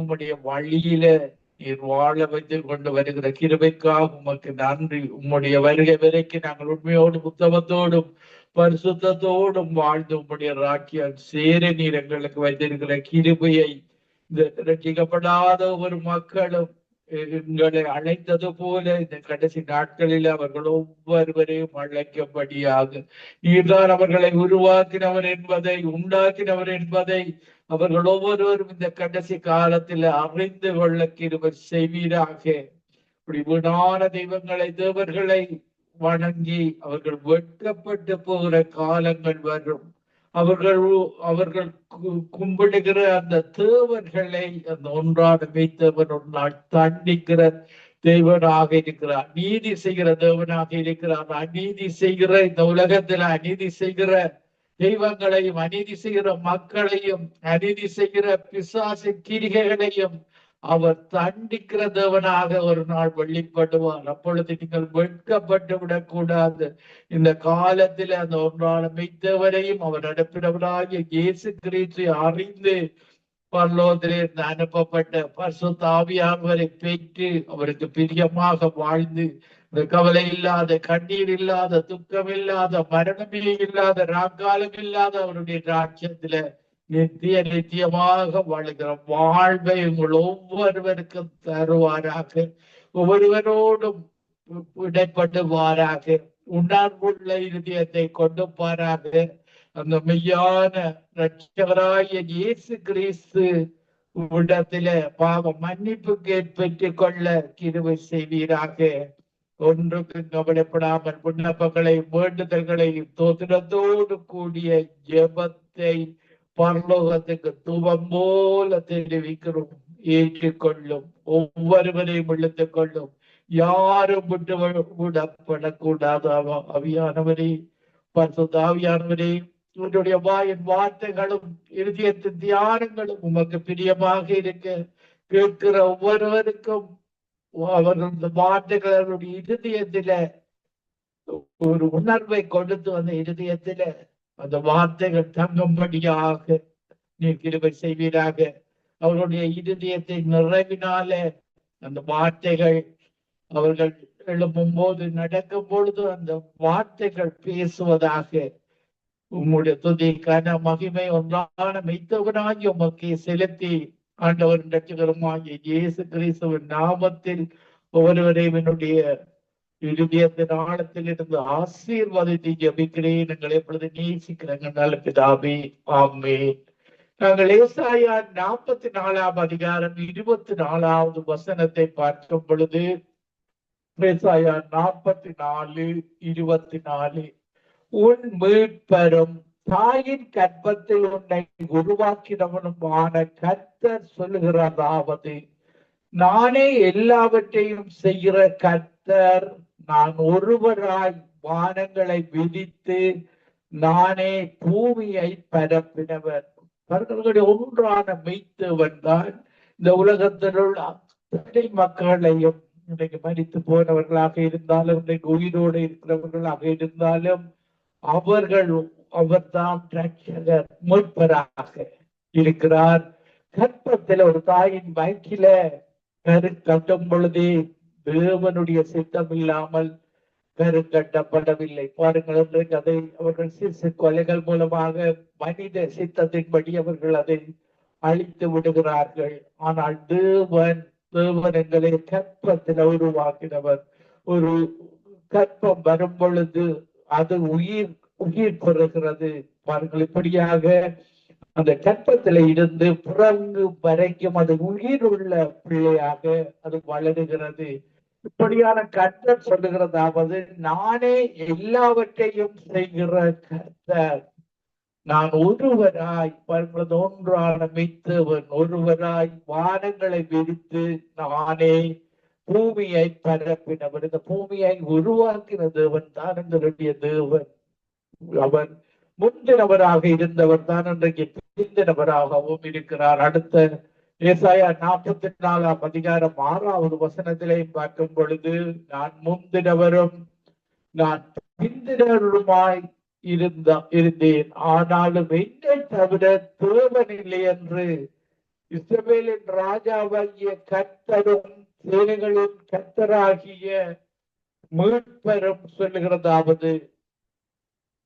உம்முடைய வழியில வாழ வைத்து கொண்டு வருகிற கிருபைக்காக உமக்கு நன்றி. உம்முடைய வருகை வரைக்கும் நாங்கள் உண்மையோடும் உத்தமத்தோடும் பரிசுத்தோடும் வாழ்ந்து உம்முடைய ராக்கியம் சேர நீர் எங்களுக்கு வைத்திருக்கிற கிருபையை இந்த ரட்சிக்கப்படாத ஒரு மக்களும் எங்களை அழைத்தது போல இந்த கடைசி நாட்களில் அவர்கள் ஒவ்வொருவரையும் அழைக்கும்படியாக. நீர்தான் அவர்களை உருவாக்கினவர் என்பதை உண்டாக்கினவர் என்பதை அவர்கள் ஒவ்வொருவரும் இந்த கடைசி காலத்தில் அறிந்து கொள்ள கிருபை செய்வீராக. இப்படி வீணான தெய்வங்களை தேவர்களை வணங்கி அவர்கள் வெட்கப்பட்டு போகிற காலங்கள் வரும். அவர்கள் அவர்கள் கு- கும்பிடுகிற அந்த தேவர்களை அந்த ஒன்றான மெய்த்தேவன் ஒரு நாள் தண்டிக்கிற தேவனாக இருக்கிறார். நீதி செய்கிற தேவனாக இருக்கிறார். அநீதி செய்கிற இந்த உலகத்துல அநீதி செய்கிற தெய்வங்களையும் அநீதி செய்கிற மக்களையும் அநீதி செய்கிற பிசாசு கிரிகைகளையும் அவர் தண்டிக்கிற தேவனாக ஒரு நாள் வெளிப்படுவார். அப்பொழுது நீங்கள் வெட்கப்பட்டு விடக்கூடாது. இந்த காலத்தில் அந்த ஒன்றான மெய்த்தவரையும் அவர் அனுப்பினவராகிய இயேசு கிறிஸ்து அறிந்து பரலோகத்திலே இருந்து அனுப்பப்பட்ட பசு ஆவியானவரை பெற்று அவருக்கு பிரியமாக வாழ்ந்து இந்த கவலை இல்லாத கண்ணீர் இல்லாத துக்கம் இல்லாத மரணமே இல்லாத ராக்காலம் இல்லாத அவருடைய ராஜ்யத்துல நித்திய நித்தியமாக வாழ்கிற வாழ்வை உங்கள் ஒவ்வொருவருக்கும் தருவாராக. ஒவ்வொருவரோடும் இடைப்படுவாராக. உணர்வுள்ள இருதயத்தை கொண்டு அந்த மெய்யான ரட்சகராய இயேசு கிறிஸ்து இடத்தில பாவ மன்னிப்பு பெற்றுக் கொள்ள கிருவை செய்வீராக. ஒன்றுக்கு கவலைப்படாமல் விண்ணப்பங்களை வேண்டுதல்களை தோத்திரத்தோடு கூடிய ஜெபத்தை பரலோகத்துக்கு தூபம் போல தெரிவிக்கிறோம் ஏற்றுக்கொள்ளும். ஒவ்வொருவரையும் இழுத்துக் கொள்ளும். யாரும் விட்டு விடப்படக்கூடாது. அவியானவரே பரிசுத்த ஆவியானவரே உன்னுடைய வாயின் வார்த்தைகளும் இருதயத்தின் தியானங்களும் உமக்கு பிரியமாக இருக்க கேட்கிற ஒவ்வொருவருக்கும் அவர்கள் வார்த்தைகளுடைய வார்த்தைகள் இருதயத்தில ஒரு உணர்வை கொடுத்து வந்த இருதயத்தில அந்த வார்த்தைகள் தங்கும்படியாக நீ கிருபை செய்வீராக. அவர்களுடைய இருதயத்தை நிறைவினால அந்த வார்த்தைகள் அவர்கள் எழும்பும் போது நடக்கும் பொழுது அந்த வார்த்தைகள் பேசுவதாக. உம்முடைய துதிக்கான மகிமை ஒன்றான மெய்த்தவனாகி உமக்கு செலுத்தி ஆண்டவர் ரட்சகருமாகிய இயேசு கிறிஸ்துவின் நாமத்தில் ஒவ்வொருவரையும் என்னுடைய இருதயத்தின் ஆழத்தில் இருந்து ஆசீர்வாதத்தை ஜபிக்கிறேன். எங்களை எப்பொழுது நேசிக்கிறேங்க நல்ல பிதாவே ஆமே நாங்கள் ஏசாயா நாற்பத்தி நாலாம் அதிகாரம் இருபத்தி நாலாவது வசனத்தை பார்க்கும் பொழுது ஏசாயா நாற்பத்தி நாலு இருபத்தி நாலு உன் மீட்பரும் தாயின் கற்பத்தில் உன்னை உருவாக்கினவனுமான கர்த்தர் சொல்லுகிறதாவது நானே எல்லாவற்றையும் செய்கிற கர்த்தர் நான் ஒருவராய் வானங்களை விதித்து நானே பூமியை பரப்பினவர் அவர்களுடைய ஒன்றான மெய்த்தவன் தான் இந்த உலகத்தில் உள்ள அத்தனை மக்களையும் இன்னைக்கு மறித்து போனவர்களாக இருந்தாலும் இன்றைக்கு உயிரோடு இருக்கிறவர்களாக இருந்தாலும் அவர்கள் அவர்தான் ரட்சகர் மீட்பராக இருக்கிறார். கற்பத்தில் ஒரு தாயின் வயிற்றில கரு கட்டும் பொழுதே தேவனுடைய சித்தம் இல்லாமல் கருங்கட்டப்படவில்லை. பாருங்கள் இன்றைக்கு அதை அவர்கள் சிசு கொலைகள் மூலமாக மனித சித்தத்தின்படி அவர்கள் அதை அழித்து விடுகிறார்கள். ஆனால் தேவன் தேவன் எங்களை கற்பத்தில் உருவாக்கினவர். ஒரு கற்பம் வரும் பொழுது அது உயிர் உயிர் பெறுகிறது. பாருங்கள் இப்படியாக அந்த கற்பத்தில இருந்து பிறங்கு வரைக்கும் அது உயிர் உள்ள பிள்ளையாக அது வளருகிறது. இப்படியான கர்த்தர் சொல்லுகிறதாவது நானே எல்லாவற்றையும் செய்கிற கர்த்தர். நான் ஒருவராய் பரமது ஒன்றான மித்தவன் ஒருவராய் வானங்களை விரித்து நானே பூமியை பரப்பினவர் இந்த பூமியை உருவாக்கின தேவன் தான் எங்களுடைய தேவன். அவன் முந்தினவராக இருந்தவர் தான் இன்றைக்கு பிரிந்தினவராகவும் இருக்கிறார். அடுத்த ஏசாயா நாற்பத்தி நாலாம் அதிகாரம் ஆறாவது வசனத்திலே பார்க்கும் பொழுது நான் முந்தினவரும் நான் பிந்தினருமாய் இருந்த இருந்தேன். ஆனாலும் என்னை தவிர தேவன் இல்லை என்று இஸ்ரவேலின் ராஜாவாகிய கர்த்தரும் சேனைகளின் கர்த்தராகிய மீட்பரும் சொல்லுகிறதாவது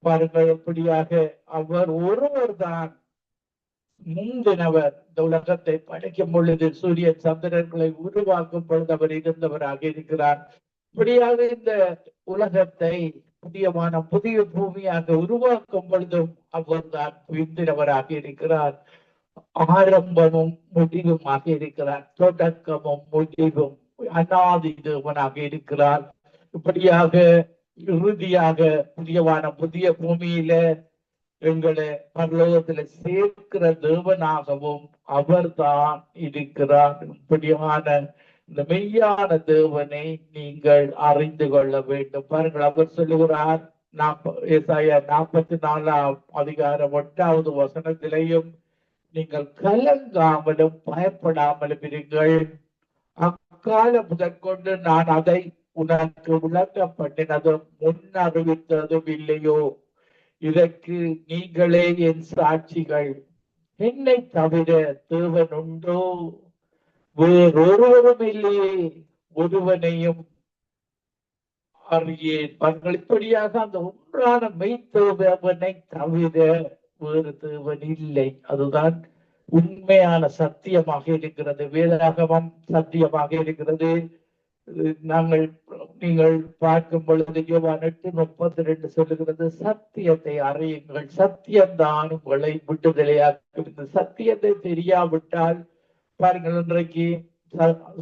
பாருங்கள் எப்படியாக அவர் ஒருவர் தான் முந்தினவர் இந்த உலகத்தை படைக்கும் பொழுது சூரிய சந்திரன்களை உருவாக்கும் பொழுது அவர் இருந்தவராக இருக்கிறார். இப்படியாக இந்த உலகத்தை புதியமான புதிய பூமியாக உருவாக்கும் பொழுதும் அவர் தான் விந்தினவராக இருக்கிறார். ஆரம்பமும் முடிவுமாக இருக்கிறார். தொடக்கமும் முடிவும் அனாதி தேவனாக இருக்கிறார். இப்படியாக இறுதியாக புதியவான புதிய பூமியில எங்களை பரலோகத்துல சேர்க்கிற தேவனாகவும் அவர்தான் இருக்கிறார். இப்படியான இந்த மெய்யான தேவனை நீங்கள் அறிந்து கொள்ள வேண்டும். பாருங்கள் அவர் சொல்லுகிறார் நாற்பத்தி நாலாம் அதிகாரம் எட்டாவது வசனத்திலையும் நீங்கள் கலங்காமலும் பயப்படாமலும் இருங்கள். அக்காலம் முதற்கொண்டு நான் அதை உனக்கு விளக்கப்பட்டினதும் முன் அறிவித்ததும் இல்லையோ? இதற்கு நீங்களே என் சாட்சிகள். என்னை தவிர தேவன் உண்டோ? வேறொருவரும் இல்லையே ஒருவனையும் அறியேன். பங்கள் இப்படியாக அந்த ஒன்றான மெய்த்தேவனை தவிர வேறு தேவன் இல்லை. அதுதான் உண்மையான சத்தியமாக இருக்கிறது. வேதாகமம் சத்தியமாக இருக்கிறது. நாங்கள் நீங்கள் பார்க்கும் பொழுது யோவான் எட்டு முப்பத்தி ரெண்டு சொல்லுகிறது சத்தியத்தை அறியுங்கள். சத்தியம்தான் உங்களை விடுதலையாக்கும். இந்த சத்தியத்தை தெரியாவிட்டால் பாருங்கள் இன்றைக்கு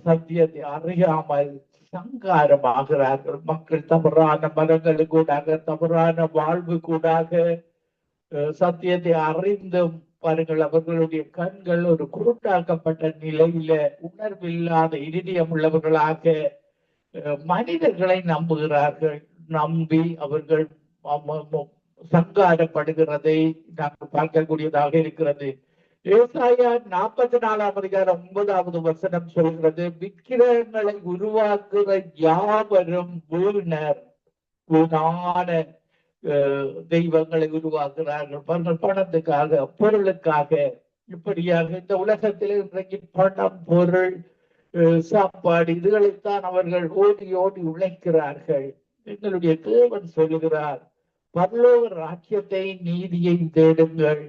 சத்தியத்தை அறியாமல் சங்காரமாகிறார்கள். மக்கள் தவறான மரங்கள் கூடாக தவறான வாழ்வு கூடாக சத்தியத்தை அறிந்தும் பாருங்கள் அவர்களுடைய கண்கள் ஒரு குருட்டாக்கப்பட்ட நிலையில உணர்வில்லாத இருதயம் உள்ளவர்களாக மனிதர்களை நம்புகிறார்கள். நம்பி அவர்கள் சங்காரப்படுகிறதை நாங்கள் பார்க்கக்கூடியதாக இருக்கிறது. விவசாய நாற்பத்தி நாலாம் அதிகாரம் ஒன்பதாவது வசனம் சொல்கிறது விக்கிரகங்களை உருவாக்குகிற யாவரும் வீணர். வீணான தெய்வங்களை உருவாக்குறார்கள். பணம் பணத்துக்காக பொருளுக்காக. இப்படியாக இந்த உலகத்தில் இன்றைக்கு பணம் பொருள் சாப்பாடு இதுகளைத்தான் அவர்கள் ஓடி ஓடி உழைக்கிறார்கள். எங்களுடைய தேவன் சொல்லுகிறார் பரலோக ராக்கியத்தை நீதியை தேடுங்கள்.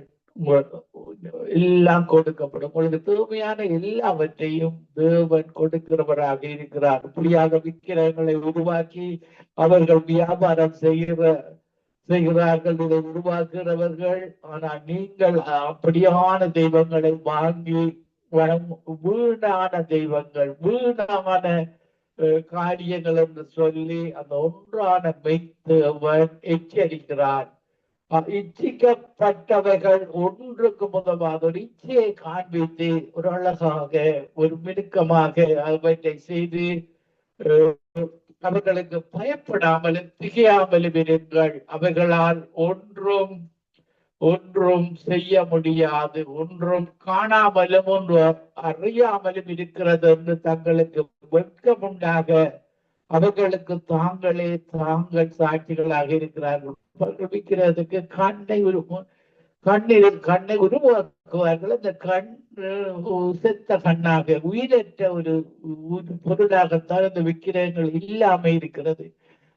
எல்லாம் கொடுக்கப்படும். உங்களுக்கு தூய்மையான எல்லாவற்றையும் தேவன் கொடுக்கிறவராக இருக்கிறார். இப்படியாக விக்கிரகங்களை உருவாக்கி அவர்கள் வியாபாரம் செய்கிற செய்கிறார்கள் இதை உருவாக்குகிறவர்கள். ஆனால் நீங்கள் அப்படியான தெய்வங்களை வாங்கி வீணான தெய்வங்கள் வீணான காரியங்கள் என்று சொல்லி அந்த ஒன்றான மெய்த்தவன் எச்சரிக்கிறான் இச்சிக்கப்பட்டவைகள் ஒன்றுக்கு முதலாக ஒரு இச்சையை காண்பித்து ஒரு அழகாக ஒரு மினுக்கமாக அவற்றை செய்து அவர்களுக்கு பயப்படாமலும் திகையாமலும் இருங்கள். அவைகளால் ஒன்றும் ஒன்றும் செய்ய முடியாது. ஒன்றும் காணாமலும் ஒன்றும் அறியாமலும் இருக்கிறது என்று தங்களுக்கு வெட்கம் உண்டாக அவர்களுக்கு தாங்களே தாங்கள் சாட்சிகளாக இருக்கிறார்கள். கண்ணை ஒரு கண்ணில் கண்ணை உருவாக்குவார்கள் அந்த கண் செத்த கண்ணாக உயிரற்ற ஒரு பொருளாகத்தான் அந்த விக்கிரகங்கள் இல்லாம இருக்கிறது.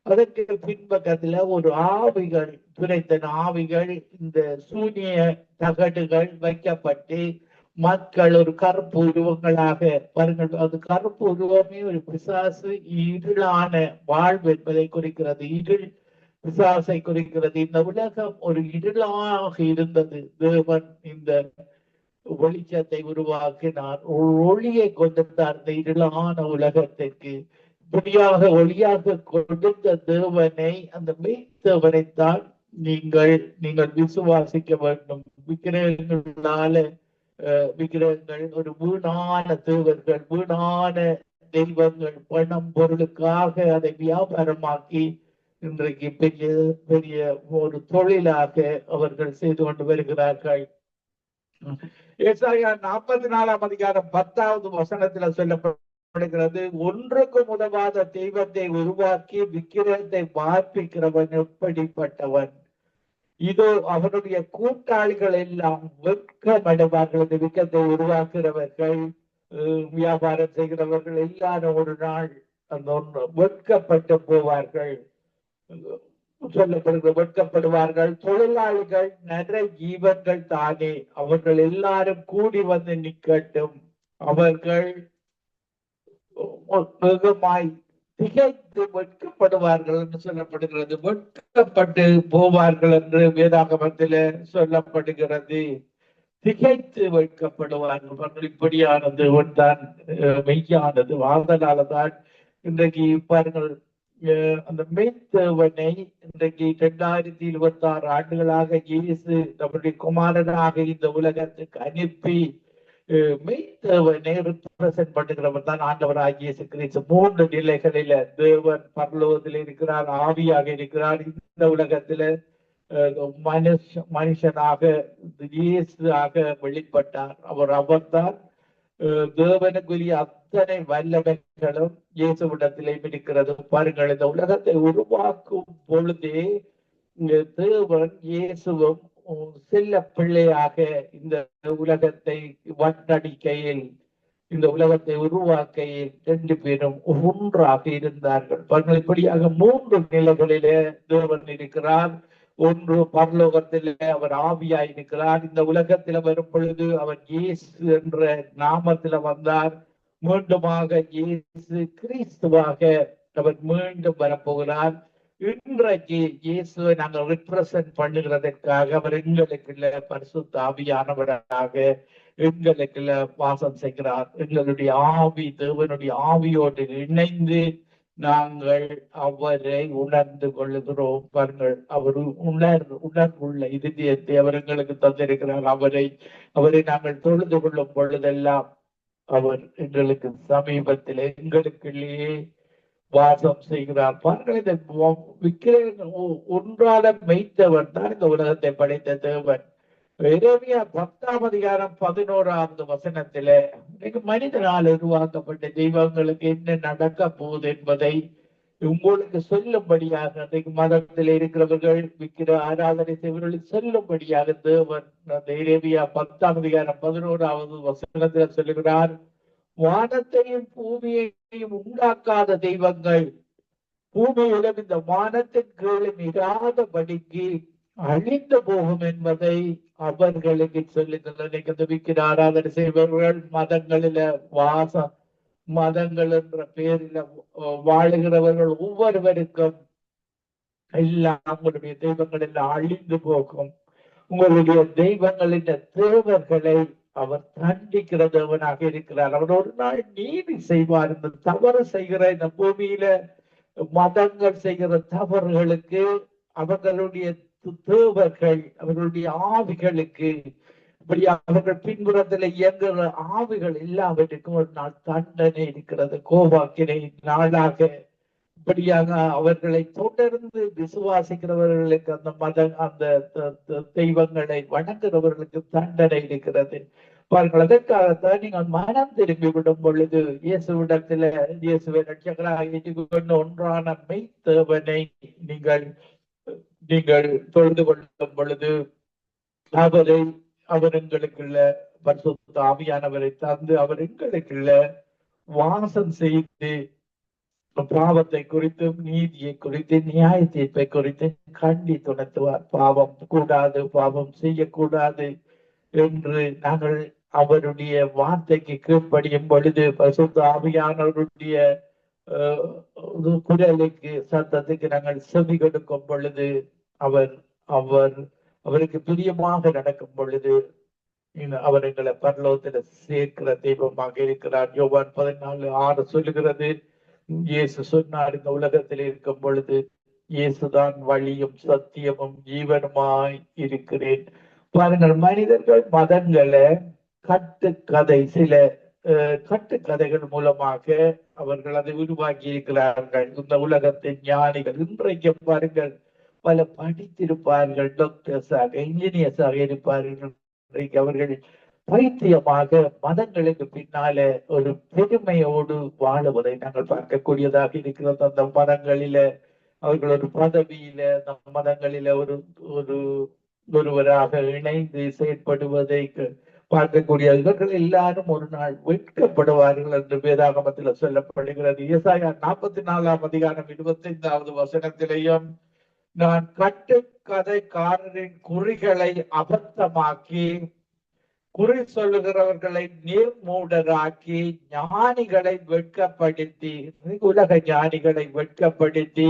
அதற்கு பின்பக்கத்துல ஒரு ஆவிகள் துரைத்தன ஆவிகள் இந்த சூனிய தகடுகள் வைக்கப்பட்டு மக்கள் ஒரு கருப்பு உருவங்களாக வருங்கள். அது கருப்பு உருவமே ஒரு பிசாசு இருளான வாழ்வு என்பதை குறிக்கிறது. இருள் பிசாசை குறிக்கிறது இந்த உலகம் ஒரு இருளாக இருந்தது. தேவன் இந்த வெளிச்சத்தை உருவாக்கினார். ஒளியை கொண்டிருந்தார் இந்த இருளான உலகத்திற்கு. இப்படியாக ஒளியாக கொடுத்த தேவனை அந்த மெய்த்தவனைத்தான் நீங்கள் நீங்கள் விசுவாசிக்க வேண்டும். விக்கிரகங்களால விக்கிரகங்கள் ஒரு வீணான தேவர்கள் வீணான தெய்வங்கள் பணம் பொருளுக்காக அதை வியாபாரமாக்கி இன்றைக்கு பெரிய பெரிய ஒரு தொழிலாக அவர்கள் செய்து கொண்டு வருகிறார்கள். ஏசாயா நாற்பத்தி நாலாம் அதிகாரம் பத்தாவது வசனத்துல சொல்லப்படுகிறது ஒன்றுக்கு உதவாத தெய்வத்தை உருவாக்கி விக்கிரத்தை பார்ப்பிக்கிறவன் எப்படிப்பட்டவன்? இதோ அவனுடைய கூட்டாளிகள் எல்லாம் வெட்கமடைவார்கள் இந்த விக்கத்தை உருவாக்குறவர்கள் வியாபாரம் செய்கிறவர்கள் எல்லாரும் ஒரு நாள் அந்த ஒன்று வெட்கப்பட்டு போவார்கள். சொல்லப்படுகிற வெட்கப்படுவார்கள். தொழிலாளிகள் நர ஜீவர்கள் தானே. அவர்கள் எல்லாரும் கூடி வந்து நிக்கட்டும் அவர்கள் வேகமாய் திகைத்து வெட்கப்படுவார்கள் என்று சொல்லப்படுகிறது. வெட்கப்பட்டு போவார்கள் என்று வேதாகமத்தில சொல்லப்படுகிறது. திகைத்து வெட்கப்படுவார்கள். அவர்கள் இப்படியானது தான் மெய்யானது. வாதனாலதான் இன்றைக்கு பாருங்கள் அந்த மேய்த்தவனை இன்றைக்கு இரண்டாயிரத்தி இருபத்தி ஆறு ஆண்டுகளாக இயேசு நம்முடைய குமாரனாக இந்த உலகத்துக்கு அனுப்பி அஹ் மெய்த்தேவனை பண்ணுகிறவர் தான் ஆண்டவராக இயேசு கிறிஸ்து. மூன்று நிலைகளில தேவன் பரலோகத்தில் இருக்கிறார் ஆவியாக இருக்கிறார். இந்த உலகத்துல மனுஷ மனுஷனாக இயேசுவாக வெளிப்பட்டார். அவர் அவர்தான் அஹ், தேவனுக்குரிய அத்தனை வல்லமைகளும் இயேசுவிடத்திலே இருக்கிறது பாருங்கள் இந்த உலகத்தை உருவாக்கும் பொழுதே தேவன் இயேசுவும் செல்ல பிள்ளையாக இந்த உலகத்தை வட்டடிக்கையில் இந்த உலகத்தை உருவாக்கையில் ரெண்டு பேரும் ஒன்றாக இருந்தார்கள் இப்படியாக மூன்று நிலைகளிலே தேவன் இருக்கிறார் ஒன்று பரலோகத்திலே அவர் ஆவியாய் இருக்கிறார் இந்த உலகத்தில் வரும் பொழுது அவர் இயேசு என்ற நாமத்தில வந்தார். மீண்டுமாக இயேசு கிறிஸ்துவாக அவர் மீண்டும் வரப்போகிறார். இன்றைக்கு இயேசுவை நாங்கள் ரிப்ரசன்ட் பண்ணுகிறதற்காக அவர் எங்களுக்குள்ள பரிசுத்த ஆவியானவராக எங்களுக்குள்ள வாசம் செய்கிறார். எங்களுடைய ஆவி தேவனுடைய ஆவியோடு இணைந்து நாங்கள் அவரை உணர்ந்து கொள்ளுகிறோம். பாருங்கள் அவர் உணர் உணர்வுள்ள இதயத்தை அவர் எங்களுக்கு தந்திருக்கிறார். அவரை அவரை நாங்கள் தொழுது கொள்ளும் பொழுதெல்லாம் அவர் எங்களுக்கு சமீபத்தில் எங்களுக்குள்ளேயே வாசம் செய்கிறார். பாருங்கள் இந்த விக்கிர ஒன்றால மெய்த்தவர் தான் இந்த உலகத்தை படைத்த தேவன். எரேமியா பத்தாம் அதிகாரம் பதினோராவது வசனத்திலே இன்னைக்கு மனிதனால் உருவாக்கப்பட்ட தெய்வங்களுக்கு என்ன நடக்க போகுது என்பதை உங்களுக்கு சொல்லும்படியாக அன்றைக்கு மதத்தில் இருக்கிறவர்கள் விக்கிர ஆராதனை செய்வர்களுக்கு சொல்லும்படியாக தேவன் அந்த எரேமியா பத்தாம் அதிகாரம் பதினோராவது வசனத்துல சொல்லுகிறார் வானத்தையும் பூமியையும் உண்டாக்காத தெய்வங்கள் பூமியிலும் இந்த வானத்தின் கீழே இராதபடிக்கு அழிந்து போகும் என்பதை அவர்களுக்கு சொல்லி சொல்லுங்கள் துபிக்கிற ஆராதனை செய்பவர்கள் மதங்களில வாச மதங்கள் என்ற பெயரில வாழுகிறவர்கள் ஒவ்வொருவருக்கும் எல்லாம் உங்களுடைய தெய்வங்கள் எல்லாம் அழிந்து போகும். உங்களுடைய தெய்வங்களின் தேவர்களை அவர் தண்டிக்கிற தேவனாக இருக்கிறார். அவர் ஒரு நாள் நீதி செய்வார். இந்த தவறு செய்கிற இந்த பூமியில மதங்கள் செய்கிற தவறுகளுக்கு அவர்களுடைய தேவர்கள் அவர்களுடைய ஆவிகளுக்கு இப்படி அவர்கள் பின்புறத்தில் இயங்குகிற ஆவிகள் எல்லாவற்றுக்கும் ஒரு நாள் தண்டனை இருக்கிறது. கோபாக்கினை நாளாக இப்படியாக அவர்களை தொடர்ந்து விசுவாசிக்கிறவர்களுக்கு அந்த மத அந்த தெய்வங்களை வணங்குகிறவர்களுக்கு தண்டனை இருக்கிறது. பாருங்கள் அதற்காகத்தான் நீங்கள் மனம் திரும்பி விடும் பொழுது இயேசுவிடத்துல இயேசுவை ரட்சகராக ஒன்றான மெய்த்தேவனை நீங்கள் நீங்கள் தொழுது கொள்ளும் பொழுது அவரை அவர் எங்களுக்குள்ள பரிசுத்த ஆவியானவரை தந்து அவர் எங்களுக்குள்ள வாசம் செய்து பாவத்தை குறித்தும் நீதியை குறித்து நியாய தீர்ப்பை குறித்து கண்டி துணத்துவார். பாவம் கூடாது பாவம் செய்யக்கூடாது என்று நாங்கள் அவருடைய வார்த்தைக்கு கீழ்ப்படியும் பொழுது பரிசுத்த ஆவியானவருடைய குரலுக்கு சத்தத்துக்கு நாங்கள் செவி கொடுக்கும் பொழுது அவர் அவர் அவருக்கு பிரியமாக நடக்கும் பொழுது அவர் எங்களை பரலோகத்துல சேர்க்கிற தெய்வமாக இருக்கிறார் யோவான் பதினாலு ஆறு சொல்லுகிறது இயேசு சொன்னார் இந்த உலகத்தில் இருக்கும் பொழுது இயேசுதான் வழியும் சத்தியமும் ஜீவனுமாய் இருக்கிறேன். பாருங்கள் மனிதர்கள் மதங்களை கட்டுக்கதை சில கட்டுக்கதைகள் மூலமாக அவர்கள் அதை உருவாக்கி இருக்கிறார்கள் இந்த உலகத்தின் ஞானிகள் இன்றைக்கு பாருங்கள் பல படித்திருப்பார்கள் டாக்டர்ஸாக இன்ஜினியர்ஸாக இருப்பார்கள் இன்றைக்கு அவர்கள் பைத்தியமாக மதங்களுக்கு பின்னால ஒரு பெருமையோடு வாழுவதை நாங்கள் பார்க்கக்கூடியதாக இருக்கிறது. அந்த மதங்களில அவர்கள் ஒரு பதவியில அந்த மதங்களில ஒரு ஒரு ஒருவராக இணைந்து செயற்படுவதை க- பார்க்கக்கூடிய இவர்கள் எல்லாரும் ஒரு நாள் வெட்கப்படுவார்கள் என்று வேதாகமத்தில் சொல்லப்படுகிறது. இயேசாயா நாற்பத்தி நாலாம் அதிகாரம் இருபத்தி ஐந்தாவது வசனத்திலேயும் நான் கட்டுக்கதைக்காரரின் குறிகளை அபத்தமாக்கி குறி சொல்லுகிறவர்களை நீர்மூடராக்கி ஞானிகளை வெட்கப்படுத்தி உலக ஞானிகளை வெட்கப்படுத்தி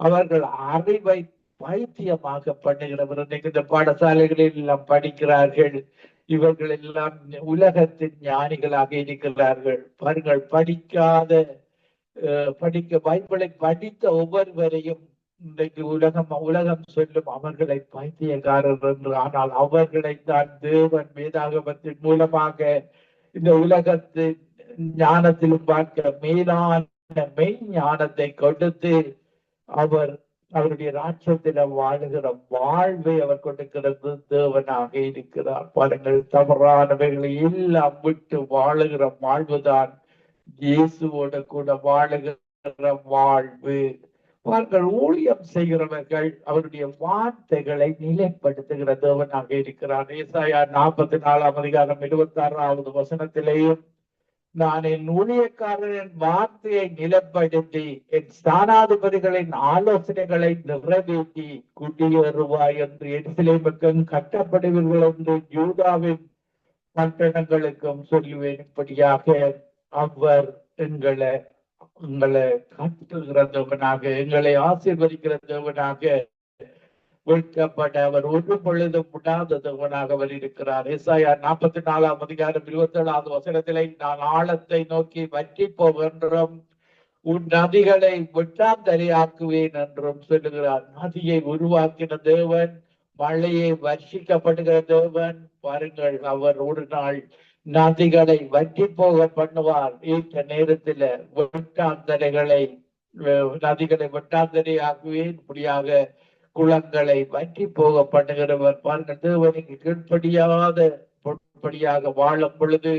அவர்கள் அறிவை பைத்தியமாக பண்ணுகிறவர் இந்த பாடசாலைகளில் எல்லாம் படிக்கிறார்கள். இவர்கள் எல்லாம் உலகத்தின் ஞானிகளாக இருக்கிறார்கள். பாருங்கள் படிக்காத படிக்க பைபிளை படித்த ஒவ்வொருவரையும் இன்றைக்கு உலகம் உலகம் சொல்லும் அவர்களை பைத்தியக்காரர் என்று. ஆனால் அவர்களை தான் தேவன் வேதாகமத்தின் மூலமாக இந்த உலகத்தின் ஞானத்திலும் பார்க்க மேலான மெய் ஞானத்தை கொடுத்து அவர் அவருடைய ராட்சத்தில வாழுகிற வாழ்வை அவர் கொடுக்கிறது. தேவனாக இருக்கிறார். பாருங்கள் தவறானவைகளை எல்லாம் விட்டு வாழுகிற வாழ்வுதான் இயேசுவோட கூட வாழுகிற வாழ்வு. அவர்கள் ஊழியம் செய்கிறவர்கள் அவருடைய வார்த்தைகளை நிலைப்படுத்துகிற தேவனாக இருக்கிறார். ஏசாயா நாற்பத்தி நாலாம் அதிகாரம் இருபத்தி ஆறாவது வசனத்திலேயும் நான் என் ஊழியக்காரரின் வார்த்தையை நிலப்படுத்தி என் ஸ்தானாதிபதிகளின் ஆலோசனைகளை நிறைவேற்றி குடியேறுவாய் என்று எருசலேமுக்கும் கட்டப்படுவீர்கள் என்று யூதாவின் பட்டணங்களுக்கும் சொல்லுவேன். இப்படியாக அவர் எங்களை உங்களை காட்டுகிற தேவனாக எங்களை ஆசீர்வதிக்கிற தேவனாக வெட்கப்பட அவர் ஒரு பொழுதும் விடாத தேவனாக அவர் இருக்கிறார். ஏசாயா நாற்பத்தி நாலாம் அதிகாரம் இருபத்தி ஏழாவது வசனத்திலே நான் ஆழத்தை நோக்கி வற்றி போகின்றோம் உன் நதிகளை வெட்டாந்தரையாக்குவேன் என்றும் சொல்லுகிறார். நதியை உருவாக்கின தேவன் மழையை வர்ஷிக்கப்படுகிற தேவன் பாருங்கள் அவர் ஒரு நாள் நதிகளை வற்றி போக பண்ணுவார். ஏற்ற நேரத்துல வெட்டாந்தரைகளை நதிகளை வெட்டாந்தரை ஆக்குவேன் இப்படியாக குளங்களை வற்றி போக பண்ணுகிறவர். பாருங்கள் தேவனுக்கு கீழ்ப்படியாத பொருட்படியாக வாழும் பொழுது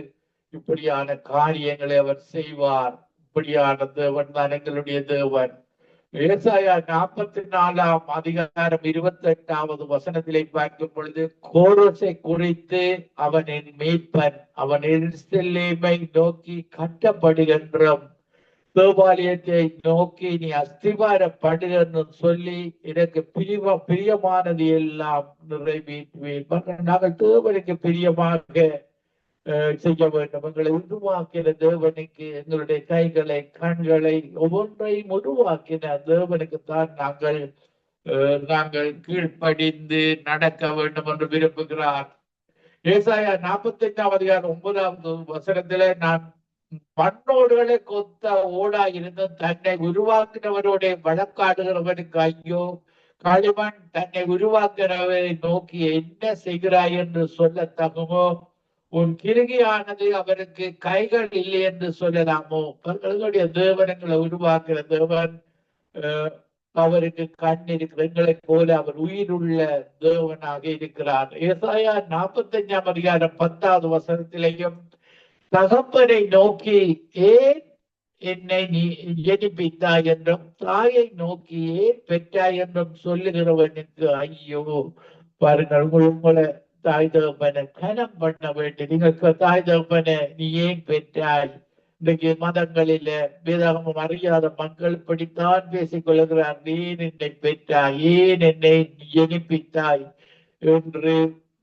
இப்படியான காரியங்களை அவர் செய்வார். இப்படியான தேவன் தான் எங்களுடைய தேவன். ஏசாயா நாற்பத்தி நாலாம் அதிகாரம் இருபத்தி எட்டாவது வசனத்திலே பார்க்கும் பொழுது கோரசை குறித்து அவனின் மீட்பன் அவன் எருசலேமை நோக்கி கட்டப்படுகின்றோம். தேவாலயத்தை நோக்கி நீ அஸ்திவாரப்படுன்னு சொல்லி எனக்கு பிரிவ பிரியமானது எல்லாம் நிறைவேற்றுவேன். பாருங்கள், நாங்கள் தேவனுக்கு பிரியமாக செய்ய வேண்டும் எங்களை உருவாக்கின தேவனுக்கு எங்களுடைய கைகளை கண்களை ஒவ்வொன்றையும் உருவாக்கின தேவனுக்கு தான் நாங்கள் அஹ், நாங்கள் கீழ்ப்படிந்து நடக்க வேண்டும் என்று விரும்புகிறார். ஏசாயா நாற்பத்தி எட்டாம் அதிகாரம் ஒன்பதாவது வசனத்துல நான் மண்ணோடுகளை கொத்த ஓடா இருந்து தன்னை உருவாக்கினவரோட வழக்காடுகிறவனுக்கு ஐயோ களிமண் தன்னை உருவாக்குறவரை நோக்கி என்ன செய்கிறாய் என்று சொல்ல தகுமோ? உன் கிருகியானது அவருக்கு கைகள் இல்லை என்று சொல்லலாமோ? அவர்களுடைய தேவனங்களை உருவாக்குற தேவன் அவருக்கு கண் இருக்கிற எங்களைப் போல அவர் உயிருள்ள தேவனாக இருக்கிறார். ஏசாயா நாற்பத்தஞ்சாம் அதிகாரம் பத்தாவது வசனத்திலையும் தகப்பனை நோக்கி ஏன் என்னை நீ ஜெனிப்பித்தாய் என்றும் தாயை நோக்கியே பெற்றாய் என்றும் சொல்லுகிறவனுக்கு ஐயோ பாருங்கள் உங்களை தாய் தகப்பனை கனம் பண்ண வேண்டும் நீங்கள் தாய் தகப்பனை நீ ஏன் பெற்றாய்? இன்றைக்கு மதங்களில வேதாகமம் அறியாத மக்கள் இப்படித்தான் பேசிக் கொள்கிறார். ஏன் என்னை பெற்றாய்? ஏன் என்னை ஜெனிப்பித்தாய் என்று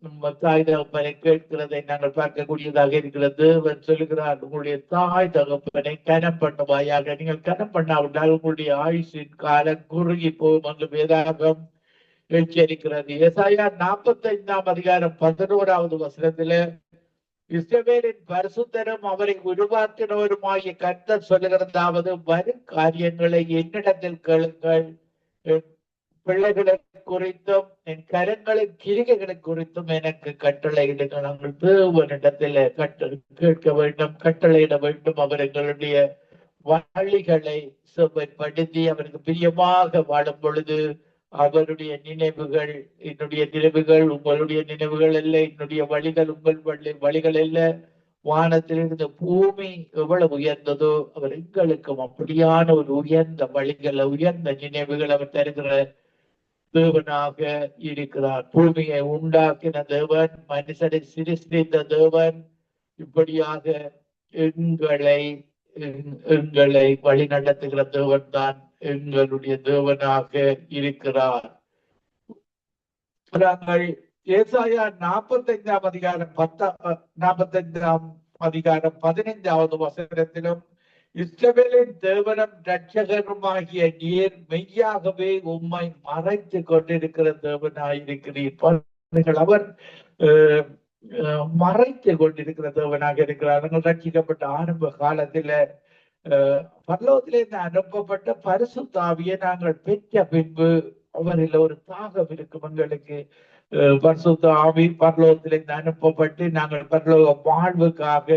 நம்ம தாய் தகப்பனை கேட்கிறதை நாங்கள் பார்க்கக்கூடியதாக இருக்கிறது. தேவன் சொல்கிறார் உங்களுடைய தாய் தகப்பனை கனம் பண்ணுவாயாக நீங்கள் கனம் பண்ணாவிட்டால் உங்களுடைய ஆயுஷின் காலம் குறுகி போகும். என்று வேதாகம் எச்சரிக்கிறது ஏசாயா நாற்பத்தி ஐந்தாம் அதிகாரம் பதினோராவது வசனத்தில இஸ்ரவேலின் பரிசுத்தரும் அவரை உருவாக்கினவருமாகிய கர்த்தர் சொல்லுகிறதாவது வரும் காரியங்களை என்னிடத்தில் கேளுங்கள். பிள்ளைகளை குறித்தும் என் கரங்களின் கிரிகைகளை குறித்தும் எனக்கு கட்டளையிடுங்கள் நாங்கள் தேவனிடத்தில் கட்ட கேட்க வேண்டும் கட்டளையிட வேண்டும். அவர் எங்களுடைய வழிகளை செவ்வாய்ப்படுத்தி அவருக்கு பிரியமாக வாழும் பொழுது அவருடைய நினைவுகள் என்னுடைய நினைவுகள் உங்களுடைய நினைவுகள் அல்ல என்னுடைய வழிகள் உங்கள் வழி வழிகள் அல்ல. வானத்திலிருந்து பூமி எவ்வளவு உயர்ந்ததோ அவர் எங்களுக்கும் அப்படியான ஒரு உயர்ந்த வழிகளை உயர்ந்த நினைவுகள் அவர் தருகிற தேவனாக இருக்கிறார். பூமியை உண்டாக்கின தேவன் மனுஷனை சிருஷ்டித்த தேவன் இப்படியாக எங்களை எங்களை வழி நடத்துகிற தேவன் தான் எங்களுடைய தேவனாக இருக்கிறார். நாங்கள் ஏசாயா நாற்பத்தைந்தாம் அதிகாரம் பத்தாம் நாற்பத்தைந்தாம் அதிகாரம் பதினைந்தாவது வசனத்திலும் இஸ்ரவேலின் தேவனும் ரட்சகருமாகிய நீர் மெய்யாகவே உம்மை மறைத்து கொண்டிருக்கிற தேவனாயிருக்கிறீர். அவர் மறைத்து கொண்டிருக்கிற தேவனாக இருக்கிறார். ரட்சிக்கப்பட்ட ஆரம்ப காலத்துல பல்லவத்திலிருந்து அனுப்பப்பட்ட பரிசு நாங்கள் பெற்ற பின்பு அவரில் ஒரு தாகம் இருக்கும் எங்களுக்கு. பரிசுத்த ஆவி பரலோகத்திலிருந்து அனுப்பப்பட்டு நாங்கள் பரலோக வாழ்வுக்காக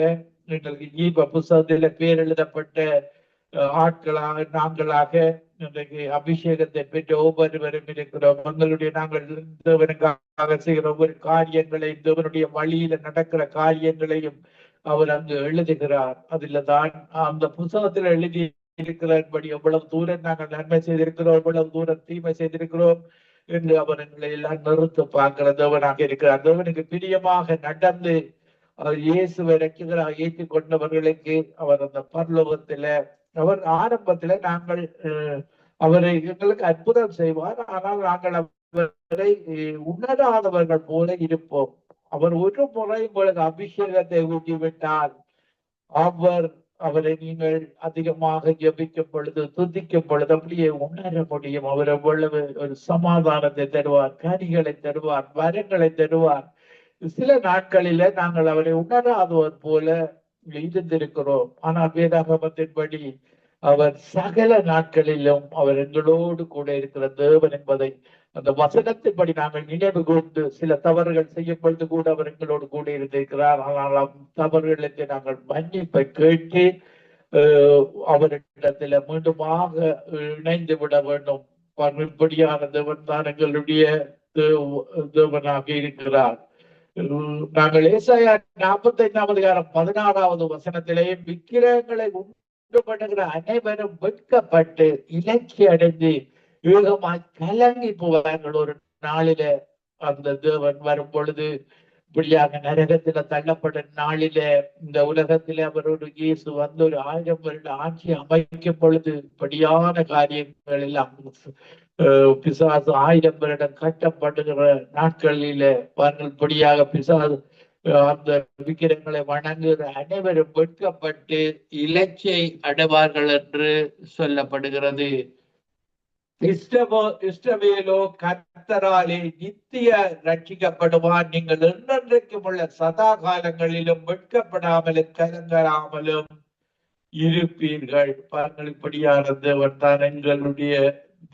எங்களுக்கு ஈப புஸ்தகத்தில பேர் எழுதப்பட்ட ஆட்களாக நாங்களாக இன்றைக்கு அபிஷேகத்தை பெற்ற ஒவ்வொருவரும் இருக்கிறோம். எங்களுடைய நாங்கள் தேவனுக்காக செய்கிற ஒவ்வொரு காரியங்களையும் தேவனுடைய வழியில நடக்கிற காரியங்களையும் அவர் அங்கு எழுதுகிறார். அதுல தான் அந்த புத்தகத்தில் எழுதி இருக்கிறபடி எவ்வளவு தூரம் நாங்கள் நன்மை செய்திருக்கிறோம் எவ்வளவு தூரம் தீமை செய்திருக்கிறோம் என்று அவர் எங்களை எல்லாம் நிறுத்து பார்க்கிற தேவனாக இருக்கிறார். தேவனுக்கு பிரியமாக நடந்து அவர் இயேசுவை ரட்சிகராக ஏற்றி கொண்டவர்களுக்கு அவர் அந்த பரலோகத்தில அவர் ஆரம்பத்துல நாங்கள் அவரை எங்களுக்கு அற்புதம் செய்வார். ஆனால் நாங்கள் அவரை உணராதவர்கள் போல இருப்போம். அவர் ஒரு முறை உங்களுக்கு அபிஷேகத்தை ஊட்டிவிட்டால் அவர் அவரை நீங்கள் அதிகமாக ஜபிக்கும் பொழுது துதிக்கும் பொழுது அப்படியே உணர முடியும். அவர் எவ்வளவு ஒரு சமாதானத்தை தருவார் கனிகளை தருவார் வரங்களை தருவார். சில நாட்களில நாங்கள் அவரை உணராதவர் போல இருந்திருக்கிறோம். ஆனால் வேதாகமத்தின்படி அவர் சகல நாட்களிலும் அவர் எங்களோடு கூட இருக்கிற தேவன் என்பதை அந்த வசனத்தின்படி நாங்கள் நினைவு கூர்ந்து சில தவறுகள் செய்யும் பொழுது கூட அவர் எங்களோடு கூட இருந்திருக்கிறார். ஆனால் தவறுகளுக்கு நாங்கள் மன்னிப்பை கேட்டு அவரிடத்துல மீண்டுமாக இணைந்து விட வேண்டும். இப்படியான தேவன் தான் எங்களுடைய தேவனாக இருக்கிறார். நாங்கள் ஏசாயா நாற்பத்தி ஐந்தாவது அதிகாரம் பதினாறாவது வசனத்திலேயே விக்கிரகங்களை உண்டு பண்ணுகிற அனைவரும் வெட்கப்பட்டு இலக்கி அடைந்து யூகமாய் கலங்கி போவார்கள். ஒரு நாளில அந்த தேவன் வரும் பொழுது இப்படியாக நரகத்துல தள்ளப்பட்ட நாளில இந்த உலகத்தில அவரோட இயேசு வந்து ஒரு ஆயிரம் வருட ஆட்சி அமைக்கும் பொழுது இப்படியான காரியங்கள் எல்லாம் பிசாசு ஆயிரம் வருடம் கட்டப்படுகிற நாட்களில இப்படியாக பிசாசு அந்த விக்கிரங்களை வணங்குகிற அனைவரும் வெட்கப்பட்டு இலச்சை அடைவார்கள் என்று சொல்லப்படுகிறது. இஷ்டமோ இஷ்டமேலோ கர்த்தராலே நித்திய ரட்சிக்கப்படுவான். நீங்கள் என்றென்றைக்கும் உள்ள சதா காலங்களிலும் வெட்கப்படாமலும் கலங்கராமலும் இருப்பீர்கள். பாருங்கள் இப்படியான தேவன் தான் எங்களுடைய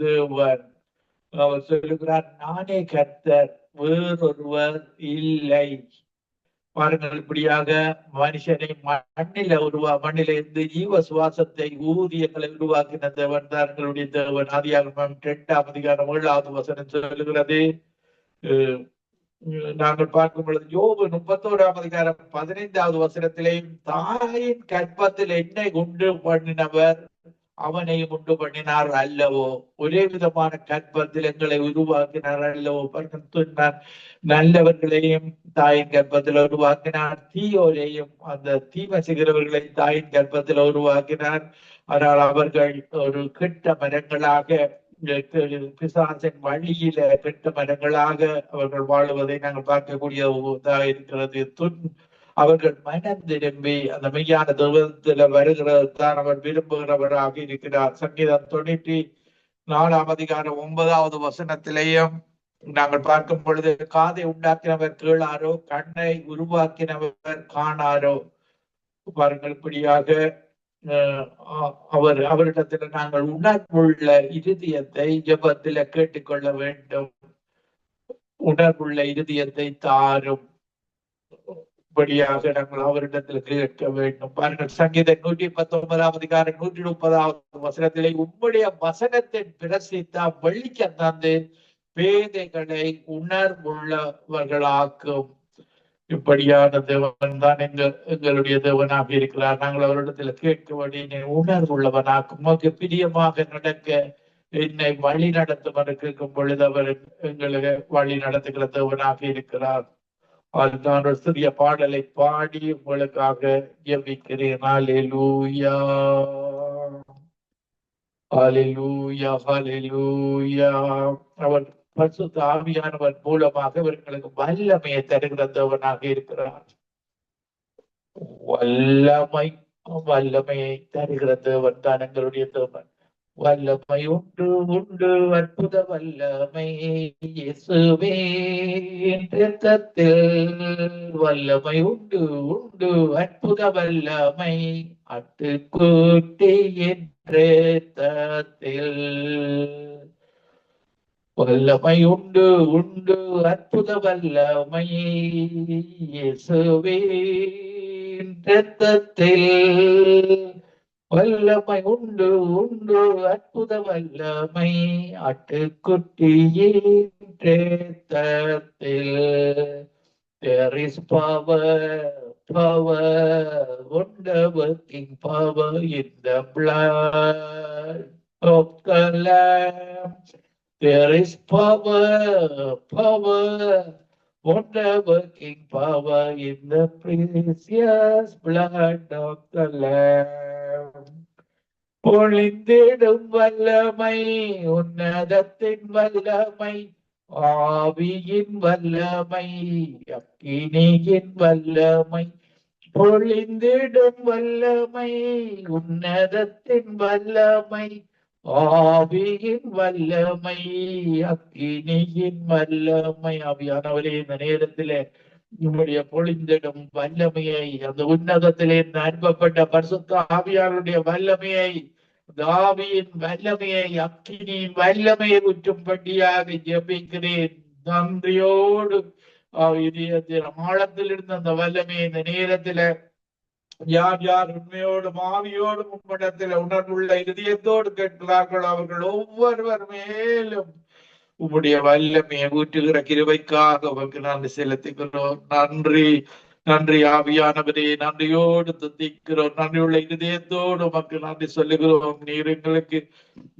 தேவன். அவர் சொல்லுகிறார் நானே கர்த்தர் வேறொருவர் இல்லை. பாருங்கள் இப்படியாக மனுஷனை மண்ணில உருவா மண்ணில இருந்து ஜீவ சுவாசத்தை ஊதியங்களை உருவாக்கின தேவன் தான் எங்களுடைய தேவன். ஆதியாக இரண்டாம் அதிகாரம் ஏழாவது வசனம் சொல்லுகிறது. நாங்கள் பார்க்கும் பொழுது யோபு முப்பத்தோராம் அதிகாரம் பதினைந்தாவது வசனத்திலேயும் தாயின் கற்பத்தில் என்னை உண்டு பண்ணினவர் அவனையும் உண்டு பண்ணினார் அல்லவோ? ஒரே விதமான கற்பத்தில் உருவாக்கினார் அல்லவோ? சொன்னார் நல்லவர்களையும் தாயின் கற்பத்தில் உருவாக்கினார். தீயோரையும் அந்த தீமை செய்கிறவர்களை தாயின் கற்பத்தில் உருவாக்கினார். ஆனால் அவர்கள் ஒரு கெட்ட மரங்களாக பிசாசின் வழியில கெட்ட மரங்களாக அவர்கள் வாழுவதை நாங்கள் பார்க்கக்கூடியதாக இருக்கிறது. துன் அவர்கள் மனம் திரும்பி அந்த மெய்யான தெய்வத்துல வருகிறது தான் அவர் விரும்புகிறவராக இருக்கிறார். சங்கீதம் தொண்ணூற்றி நாலாம் அதிகாரம் ஒன்பதாவது வசனத்திலேயும் நாங்கள் பார்க்கும் பொழுது காதை உண்டாக்கினவர் கேளாரோ கண்ணை உருவாக்கினவர் காணாரோ? பாருங்கள் இப்படியாக அவர் அவரிடத்துல நாங்கள் உணர்வுள்ள இருதயத்தை ஜபத்துல கேட்டுக்கொள்ள வேண்டும். உணர்வுள்ள இருதயத்தை தாரும். படியாக நாங்கள் அவரிடத்தில் கேட்க வேண்டும். பாருங்கள் சங்கீத நூற்றி பத்தொன்பதாவது கார நூற்றி முப்பதாவது வசனத்திலே உம்முடைய வசனத்தின் பிரசித்தா வெளிச்சம் தந்து பேதைகளை உணர்வுள்ளவர்களாக்கும். இப்படியான தேவன் தான் எங்க எங்களுடைய தேவனாக இருக்கிறார். நாங்கள் அவரிடத்துல கேட்கும்படி நீ உணர்வுள்ளவனாக உமக்கு பிரியமாக நடக்க என்னை வழி நடத்தும் கேட்கும் பொழுது அவர் எங்களுக்கு வழி நடத்துகிற தேவனாக இருக்கிறார். அதுதான் ஒரு சிறிய பாடலை பாடி உங்களுக்காக ஜெபிக்கிறேன். அலிலூயா அலிலூயா அலிலூயா அவர் பரிசுத்த ஆவியானவர் மூலமாக இவர்களுக்கு வல்லமையை தருகிறந்தவனாக இருக்கிறார். வல்லமை வல்லமையை தருகிற தேவன் தான் எங்களுடைய தேவன். வல்லமை உண்டு உண்டு அற்புத வல்லமை இயேசுவே வல்லமை உண்டு உண்டு அற்புத வல்லமை அட்டுக்கூட்டி என்றத்தில் வல்லமை உண்டு உண்டு அற்புத வல்லமை இயேசுவே இரத்தத்தில் வல்லமை உண்டு உண்டு அற்புத வல்லமை அட்டுக்குட்டியில் There is power, power, wonder working power in the blood of the Lamb. There is power, power, wonder working power in the precious blood of the Lamb. ஒளிந்திடும் வல்லமை உன்னதத்தின் வல்லமை ஆவியின் வல்லமை அக்கினியின் வல்லமை. பொழிந்திடும் வல்லமை உன்னதத்தின் வல்லமை ஆவியின் வல்லமை அக்கினியின் வல்லமை. ஆவியானவரே இந்த நேரத்திலே உங்களுடைய பொழிந்திடும் வல்லமையை அந்த உன்னதத்திலே அனுப்பப்பட்ட பரிசுத்த ஆவியாருடைய வல்லமையை தாவியின் வல்லமையை அக்கினி வல்லமையை ஊற்றும்படியாக ஜபிக்கிறேன் நன்றியோடு இதயத்தில் இருந்த அந்த வல்லமையை இந்த நேரத்துல யார் யார் உண்மையோடும் ஆவியோடும் உம்மிடத்தில் உணர்வுள்ள இதயத்தோடு கேட்கிறார்களோ அவர்கள் ஒவ்வொருவர் மேலும் உம்முடைய வல்லமையை ஊற்றுகிற கிருவைக்காக உமக்கு நன்றி செலுத்துகிறோம் நன்றி நன்றி ஆவியானவரே நன்றியோடு துதிக்கிறோம். நன்றியுள்ள இதயத்தோடு உமக்கு நன்றி சொல்லுகிறோம். நீர் எங்களுக்கு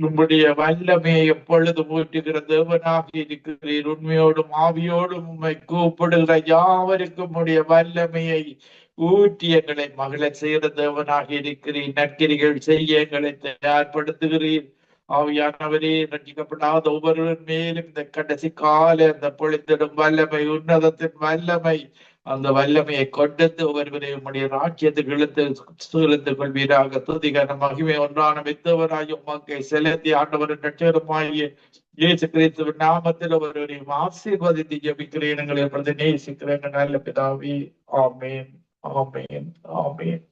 உம்முடைய வல்லமையை எப்பொழுது ஊற்றுகிற தேவனாக இருக்கிறீர். உண்மையோடும் ஆவியோடும் உம்மை கூப்பிடுகிற யாவருக்கும் உடைய வல்லமையை ஊற்றி எங்களை மகள செய்கிற தேவனாக இருக்கிறீர். நற்கிரிகள் செய்ய எங்களை தயார்படுத்துகிறீர். ஆவியானவரே ரட்சிக்கப்படாத ஒவ்வொருவன் மேலும் இந்த கடைசி கால இந்த பொழிந்திடும் வல்லமை உன்னதத்தின் வல்லமை அந்த வல்லமையை கொண்டது ஒருவரை உம்முடைய ராஜ்யத்துக்கு இழுத்து இழுத்துக் கொள்வீராக. துதிகர மகிமை ஒன்றான மித்தவராய் உமக்கை செலுத்தி ஆண்டவரின் ரட்சகருமாகிய இயேசு கிறிஸ்துவின் நாமத்தில் ஒருவரையும் ஆசீர்வதித்து ஜபிக்கிறேன். எங்களை பிரதி நேசிக்கிறேன் நல்ல பிதாவே. ஆமேன். ஆமேன். ஆமேன்.